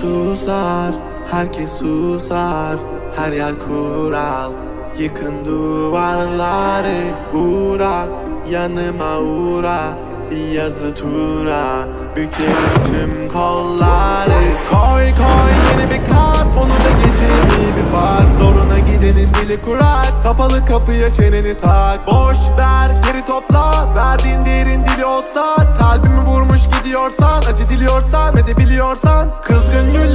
Susar, herkes susar Her yer kural. Yıkın duvarları Uğra, yanıma uğra. Bir yazı tura Bükerim tüm kolları. Koy dili kurak Kapalı kapıya çeneni tak. Boş ver geri topla Verdiğin değerin dili olsa Kalbimi vurmuş gidiyorsan Acı diliyorsan ve de biliyorsan Kızgın güllerin